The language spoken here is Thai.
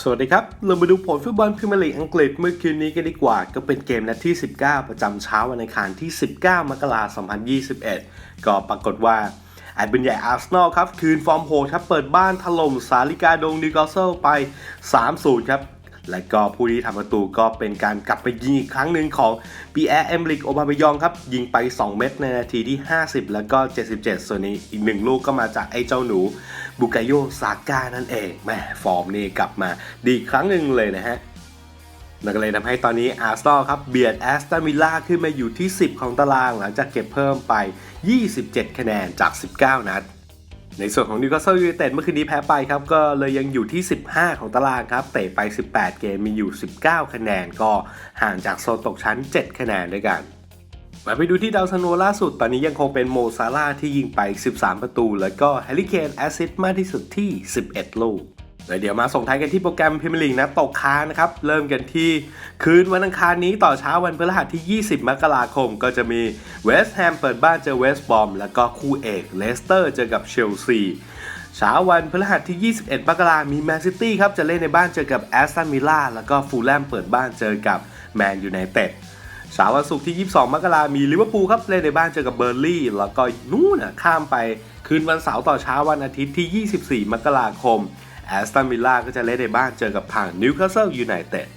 สวัสดีครับ เรามาดูผลฟุตบอลพรีเมียร์ลีกอังกฤษเมื่อคืนนี้กันดีกว่า ก็เป็นเกมนัดที่ 19 ประจำเช้าวันอังคารที่ 19 มกราคม 2021 ก็ปรากฏว่าไอ้บุญใหญ่อาร์เซนอลครับ คืนฟอร์มโหดครับ เปิดบ้านถล่มสาลิกาดงนิวคาสเซิลไป 3-0 ครับ และก็ผู้ที่ทำประตูก็เป็นการกลับไปยิงอีกครั้งหนึ่งของปีแอร์เอมริกโอบาเมยองครับยิงไป 2 เม็ดในนาทีที่ 50 แล้วก็ 77 ส่วนนี้อีกหนึ่งลูกก็มาจากไอ้เจ้าหนูบุกายโยซาก้านั่นเองแหมฟอร์มนี่กลับมาดีอีกครั้งหนึ่งเลยนะฮะนั่นก็เลยทำให้ตอนนี้อาร์ซอลครับเบียดแอสตันวิลล่าขึ้นมาอยู่ที่ 10 ของตารางหลังจากเก็บเพิ่มไป 27 คะแนนจาก 19 นัด ในส่วนของนิวคาสเซิลยูไนเต็ดเมื่อคืนนี้แพ้ไปครับ ก็เลยยังอยู่ที่ 15 ของตารางครับเตะไป 18 เกมมีอยู่ 19 คะแนนก็ห่างจากโซนตกชั้น 7 คะแนนด้วยกันมาไปดูที่ดาวซันโวล่าสุด ตอนนี้ยังคงเป็นโมซาร่าที่ยิงไป 13 ประตู แล้วก็แฮร์รี่เคนแอสซิสต์มากที่สุดที่ 11 ลูก แล้วเดี๋ยวมาส่งท้ายกันที่โปรแกรมพรีเมียร์ลีกนะตกค้างนะครับ เริ่มกันที่คืนวันอังคารนี้ต่อเช้าวันพฤหัสที่ 20 มกราคม ก็จะมีเวสต์แฮมเปิดบ้านเจอเวสต์บอมแล้วก็คู่เอกเลสเตอร์เจอกับเชลซีเช้าวันพฤหัสที่ 21 มกราคมมีแมนซิตี้ครับ จะเล่นในบ้านเจอกับแอสตันวิลล่าแล้วก็ฟูลแลมเปิดบ้านเจอกับแมนยูไนเต็ดเช้าวันศุกร์ที่ 22 มกราคมมีลิเวอร์พูลครับ เล่นในบ้านเจอกับเบอร์ลี่แล้วก็นู่นน่ะข้ามไปคืนวันเสาร์ต่อเช้าวันอาทิตย์ที่ 24 มกราคม แอสตันวิลล่าก็จะเล่นในบ้านเจอกับทางนิวคาสเซิลยูไนเต็ด